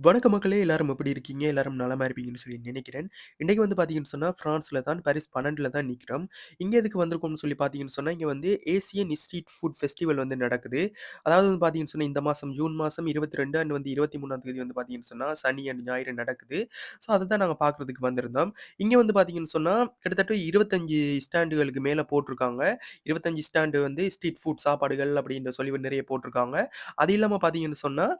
வணக்க மக்களே! எல்லாரும் எப்படி இருக்கீங்க? எல்லாரும் நலமா இருப்பீங்கன்னு சொல்லி நினைக்கிறேன். இன்றைக்கு வந்து பார்த்தீங்கன்னு சொன்னால் ஃப்ரான்ஸில் தான் பாரிஸ் 12ல தான் நிற்கிறோம் இங்கே எதுக்கு வந்திருக்கோம்னு சொல்லி பார்த்தீங்கன்னு சொன்னால் இங்கே வந்து ஏசியன் ஸ்ட்ரீட் ஃபுட் ஃபெஸ்டிவல் வந்து நடக்குது. அதாவது வந்து பார்த்தீங்கன்னு சொன்னால் இந்த மாதம் ஜூன் மாதம் இருபத்தி ரெண்டு அண்ட் வந்து 23ஆம் தேதி வந்து பார்த்தீங்கன்னு சொன்னால் சனி அண்ட் ஞாயிறு நடக்குது. ஸோ, அதை தான் நாங்கள் பார்க்கறதுக்கு வந்திருந்தோம். இங்கே வந்து பார்த்தீங்கன்னு சொன்னா, கிட்டத்தட்ட 25 ஸ்டாண்டுகளுக்கு மேலே போட்டிருக்காங்க. 25 ஸ்டாண்டு வந்து ஸ்ட்ரீட் ஃபுட் சாப்பாடுகள் அப்படின்ற சொல்லி நிறைய போட்டிருக்காங்க. அது இல்லாமல் பார்த்தீங்கன்னு சொன்னால்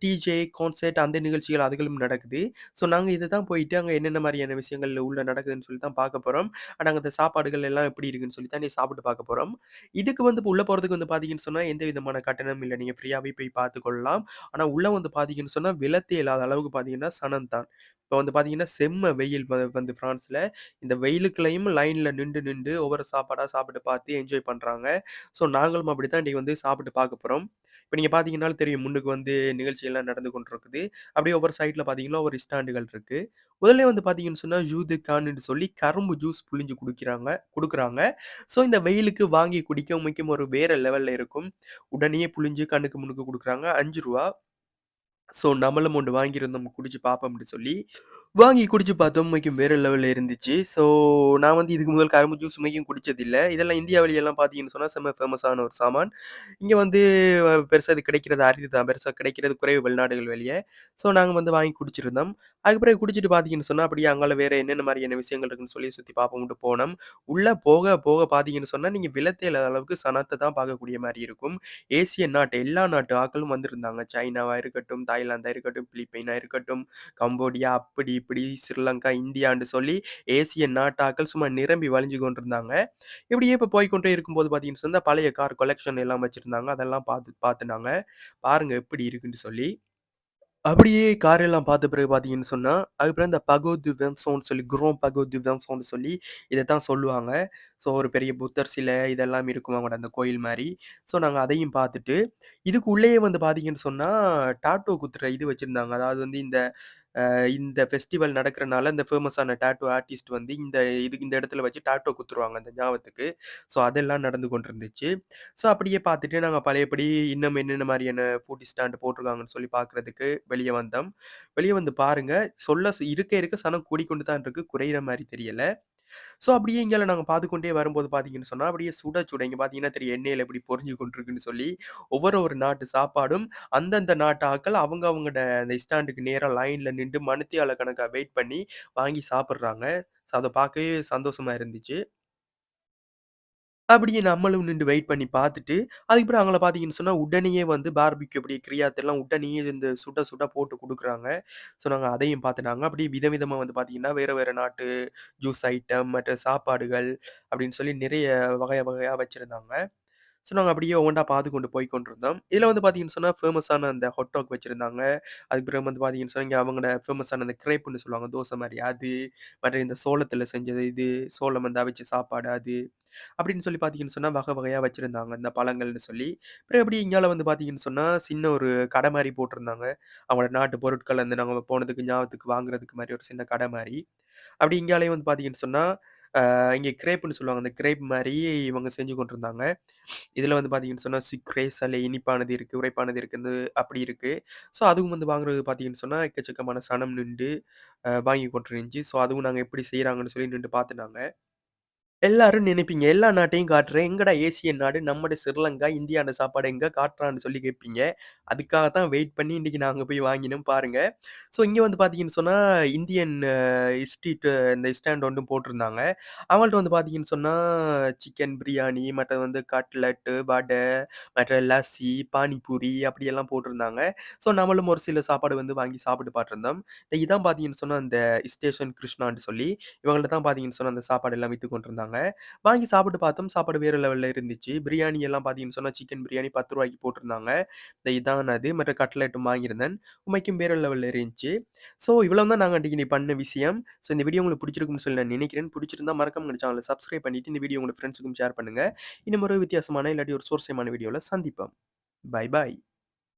டிஜே, கான்சர்ட் அந்த நிகழ்ச்சிகள் அதுகளும் நடக்குது. ஸோ நாங்க இதுதான் போயிட்டு அங்கே என்னென்ன மாதிரியான விஷயங்கள் உள்ள நடக்குதுன்னு சொல்லி தான் பார்க்க போகிறோம் நாங்கள் அந்த சாப்பாடுகள் எல்லாம் எப்படி இருக்குன்னு சொல்லி தான் நீ சாப்பிட்டு பார்க்க போகிறோம் இதுக்கு வந்து உள்ளே போகிறதுக்கு வந்து பார்த்தீங்கன்னு சொன்னால் எந்த விதமான கட்டணமும் இல்லை நீங்கள் ஃப்ரீயாகவே போய் பார்த்துக்கொள்ளலாம் கொள்ளலாம். உள்ளே வந்து பார்த்தீங்கன்னு சொன்னால் விலத்தே இல்லாத அளவுக்கு பார்த்தீங்கன்னா, சனம் தான். இப்போ வந்து பார்த்தீங்கன்னா, செம்ம வெயில் வந்து ஃப்ரான்ஸில் இந்த வெயிலுக்குள்ளையும் லைனில் நின்று நின்று ஒவ்வொரு சாப்பாடாக சாப்பிட்டு பார்த்து என்ஜாய் பண்ணுறாங்க ஸோ நாங்களும் அப்படி தான் இன்றைக்கி வந்து சாப்பிட்டு பார்க்க போகிறோம் இப்ப நீங்க பார்த்தீங்கன்னாலும் தெரியும். முன்னுக்கு வந்து நிகழ்ச்சியெல்லாம் நடந்து கொண்டிருக்குது. அப்படியே ஒவ்வொரு சைட்ல பார்த்தீங்கன்னா, ஒரு ஸ்டாண்டுகள் இருக்கு. முதல்ல வந்து பார்த்தீங்கன்னு சொன்னா, ஜூது கான்னு சொல்லி கரும்பு ஜூஸ் புழிஞ்சு குடிக்கிறாங்க குடுக்குறாங்க. ஸோ இந்த வெயிலுக்கு வாங்கி குடிக்க உமைக்கும் ஒரு வேற லெவல்ல இருக்கும். உடனேயே புழிஞ்சு கண்ணுக்கு முன்னுக்கு குடுக்குறாங்க. ரூ. 5 ஸோ நம்மளும் ஒண்ணு வாங்கியிருந்தோம் குடிச்சு பார்ப்போம்ன்னு சொல்லி, வாங்கி குடிச்சு பார்த்தோம். மைக்கும் வேற லெவல்ல இருந்துச்சு. ஸோ நான் வந்து இதுக்கு முதல் கரும்பு ஜூஸ் உண்மைக்கும் குடிச்சதில்ல. இதெல்லாம் இந்தியாவிலலாம் பார்த்தீங்கன்னு சொன்னால் செம்ம ஃபேமஸான ஒரு சாமான். இங்கே வந்து பெருசாக இது கிடைக்கிறது அரிது தான். பெருசாக கிடைக்கிறது குறைவு வெளிநாடுகள் வெளியே ஸோ நாங்கள் வந்து வாங்கி குடிச்சிருந்தோம். அதுக்கு பிறகு குடிச்சிட்டு பார்த்தீங்கன்னு சொன்னால் அப்படியே அங்கால வேற என்னென்ன மாதிரியான விஷயங்கள் இருக்குன்னு சொல்லி சுற்றி பார்ப்போம்ன்ட்டு போனோம். உள்ளே போக போக பார்த்தீங்கன்னு சொன்னால் நீங்கள் விலத்தே இல்லாத அளவுக்கு சனத்தை தான் பார்க்கக்கூடிய மாதிரி இருக்கும். ஏசியன் நாட்டு எல்லா நாட்டு ஆக்களும் வந்திருந்தாங்க. சைனாவாக இருக்கட்டும், தாய்லாந்தாக இருக்கட்டும், பிலிப்பைனாக இருக்கட்டும், கம்போடியா அப்படி இப்படி ஸ்ரீலங்கா, இந்தியான்னு சொல்லி ஏசிய நாட்டாக்கள் சும்மா நிரம்பி வழிஞ்சு கொண்டிருந்தாங்க. இப்படியே இப்போ போய்க்கொண்டே இருக்கும்போது பார்த்தீங்கன்னு சொன்னால் பழைய கார் கலெக்ஷன் எல்லாம் வச்சுருந்தாங்க அதெல்லாம் பார்த்து பார்த்துனாங்க பாருங்கள் பாருங்க எப்படி இருக்குன்னு சொல்லி. அப்படியே கார் எல்லாம் பார்த்த பிறகு பார்த்தீங்கன்னு சொன்னால் அதுக்கப்புறம் இந்த பகோ டு சொல்லி குரோம் பகோ டு சொல்லி இதை தான் சொல்லுவாங்க. ஸோ ஒரு பெரிய புத்தர் சிலை இதெல்லாம் இருக்கும் அவங்களோட அந்த கோயில் மாதிரி ஸோ நாங்கள் அதையும் பார்த்துட்டு, இதுக்கு உள்ளேயே வந்து பார்த்தீங்கன்னு சொன்னால் டாட்டோ குத்துற இது வச்சுருந்தாங்க அதாவது வந்து இந்த இந்த ஃபெஸ்டிவல் நடக்கிறனால இந்த ஃபேமஸான டாட்டூ ஆர்டிஸ்ட் வந்து இந்த இது இந்த இடத்துல வச்சு டாட்டோ குத்துருவாங்க அந்த ஞாபகத்துக்கு. ஸோ அதெல்லாம் நடந்து கொண்டிருந்துச்சு. ஸோ அப்படியே பார்த்துட்டு நாங்கள் பழையபடி இன்னும் என்னென்ன மாதிரியான ஃபுட் ஸ்டாண்ட் போட்டிருக்காங்கன்னு சொல்லி பார்க்குறதுக்கு வெளியே வந்தோம். வெளியே வந்து பாருங்கள் சொல்ல இருக்க இருக்க சனம் கூடிக்கொண்டு தான் இருக்குது குறையிற மாதிரி தெரியலை ஸோ அப்படியே இங்கால நாங்க பார்த்துக்கொண்டே வரும்போது பார்த்தீங்கன்னு சொன்னா, அப்படியே சுட சுட இங்க பார்த்தீங்கன்னா தெரியும் எண்ணெயில எப்படி பொரிஞ்சு கொண்டிருக்குன்னு சொல்லி, ஒவ்வொரு ஒரு நாட்டு சாப்பாடும் அந்தந்த நாட்டு ஆட்கள் அவங்க அவங்களோட அந்த ஸ்டாண்டுக்கு நேரா லைன்ல நிண்டு மணித்தியால கணக்கா வெயிட் பண்ணி வாங்கி சாப்பிடுறாங்க. ஸோ அத பார்க்கவே சந்தோஷமா இருந்துச்சு. அப்படியே நம்மளும் நிண்டு வெயிட் பண்ணி பார்த்துட்டு, அதுக்கப்புறம் அவங்கள பார்த்தீங்கன்னு சொன்னா, உடனேயே வந்து பார்பிக்யூ அப்படி கிரியாத்தெல்லாம் உடனேயே இந்த சுட சுட போட்டு குடுக்குறாங்க. ஸோ நாங்க அதையும் பார்த்துனாங்க. அப்படியே விதவிதமா வந்து பார்த்தீங்கன்னா, வேற வேற நாட்டு ஜூஸ் ஐட்டம், மற்ற சாப்பாடுகள் அப்படின்னு சொல்லி நிறைய வகை வகையா வச்சிருந்தாங்க. ஸோ நாங்க அப்படியே ஒவ்வொன்றா பார்த்து கொண்டு போய் கொண்டிருந்தோம். இதுல வந்து பார்த்தீங்கன்னு சொன்னா, ஃபேமஸான அந்த ஹாட் டாக் வச்சிருந்தாங்க. அதுக்கு பிறகு வந்து பார்த்தீங்கன்னு சொன்னா, இங்க அவங்களோட ஃபேமஸான அந்த கிரேப்புன்னு சொல்லுவாங்க. தோசை மாரி அது, மற்ற இந்த சோளத்தில் செஞ்சது இது, சோளம் வந்து அவிச்ச சாப்பாடு அது. அப்படின்னு சொல்லி பார்த்தீங்கன்னு சொன்னா, வகை வகையா வச்சிருந்தாங்க. இந்த பழங்கள்னு சொல்லி. அப்புறம் எப்படி இங்கால வந்து பார்த்தீங்கன்னு சொன்னா, சின்ன ஒரு கடை மாதிரி போட்டிருந்தாங்க. அவங்களோட நாட்டு பொருட்கள் வந்து நாங்கள் போனதுக்கு ஞாபகத்துக்கு வாங்குறதுக்கு மாதிரி ஒரு சின்ன கடை மாதிரி அப்படி இங்காலையும் வந்து பார்த்தீங்கன்னு சொன்னா, இங்கே கிரேப்னு சொல்லுவாங்க. அந்த கிரேப் மாதிரி இவங்க செஞ்சு கொண்டிருந்தாங்க. இதில் வந்து பார்த்தீங்கன்னு சொன்னால் சிக்ரேஸ் அல்ல இனிப்பானது இருக்குது உரைப்பானது இருக்குது, அப்படி இருக்கு. ஸோ அதுவும் வந்து வாங்குறது பார்த்தீங்கன்னு சொன்னால் எக்கச்சக்கமான சனம் நின்று வாங்கி வாங்கி கொண்டிருந்துச்சு. ஸோ அதுவும் நாங்கள் எப்படி செய்கிறாங்கன்னு சொல்லி நின்று பார்த்துனாங்க. எல்லாரும் நினைப்பீங்க. எல்லா நாட்டையும் காட்டுறேன். எங்கடா ஏசியன் நாடு? நம்மட ஸ்ரீலங்கா, இந்தியாண்ட சாப்பாடு எங்க காட்டுறான்னு சொல்லி கேட்பீங்க. அதுக்காக தான் வெயிட் பண்ணி இன்னைக்கு நாங்க போய் வாங்கினோம் பாருங்க. ஸோ இங்க வந்து பார்த்தீங்கன்னு சொன்னா, இந்தியன் அ ஸ்ட்ரீட் இந்த ஸ்டாண்ட் ஒன்றும் போட்டிருந்தாங்க. அவங்கள்ட்ட வந்து பார்த்தீங்கன்னு சொன்னா, சிக்கன் பிரியாணி, மற்றது வந்து கட்லட்டு, வடை, மற்ற லஸ்ஸி, பானிபூரி அப்படியெல்லாம் போட்டிருந்தாங்க. ஸோ நம்மளும் ஒரு சில சாப்பாடு வந்து வாங்கி சாப்பிட்டு பார்த்துருந்தோம். இதான் பார்த்தீங்கன்னு சொன்னா, அந்த ஸ்டேஷன் கிருஷ்ணான்னு சொல்லி, இவங்கள்ட்ட தான் பார்த்தீங்கன்னு சொன்னா, அந்த சாப்பாடு எல்லாம் வித்துக் கொண்டிருந்தாங்க. வாங்கி சாப்பிட்டு பார்த்தோம். சாப்பாடு வேற லெவலில் இருந்துச்சு. பிரியாணி எல்லாம் பார்த்தீங்கன்னு சொன்னால் சிக்கன் பிரியாணி பத்து ரூபாய்க்கு போட்டிருந்தாங்க. இந்த இதான் அது. மற்ற கட்லெட்டும் வாங்கியிருந்தேன். உண்மைக்கும் வேறு லெவலில் இருந்துச்சு. ஸோ இவ்வளோ தான் நாங்கள் அன்றைக்கி பண்ண விஷயம். ஸோ இந்த வீடியோ உங்களுக்கு பிடிச்சிருக்கும்னு சொல்லி நான் நினைக்கிறேன். பிடிச்சிருந்தா மறக்காம எங்க சேனல சப்ஸ்கிரைப் பண்ணிட்டு, இந்த வீடியோ உங்க ஃப்ரெண்ட்ஸுக்கும் ஷேர் பண்ணுங்க. இன்னும் ஒரு வித்தியாசமான இல்லாட்டி ஒரு சுவாரஸ்யமான வீடியோவில் சந்திப்போம். Bye bye.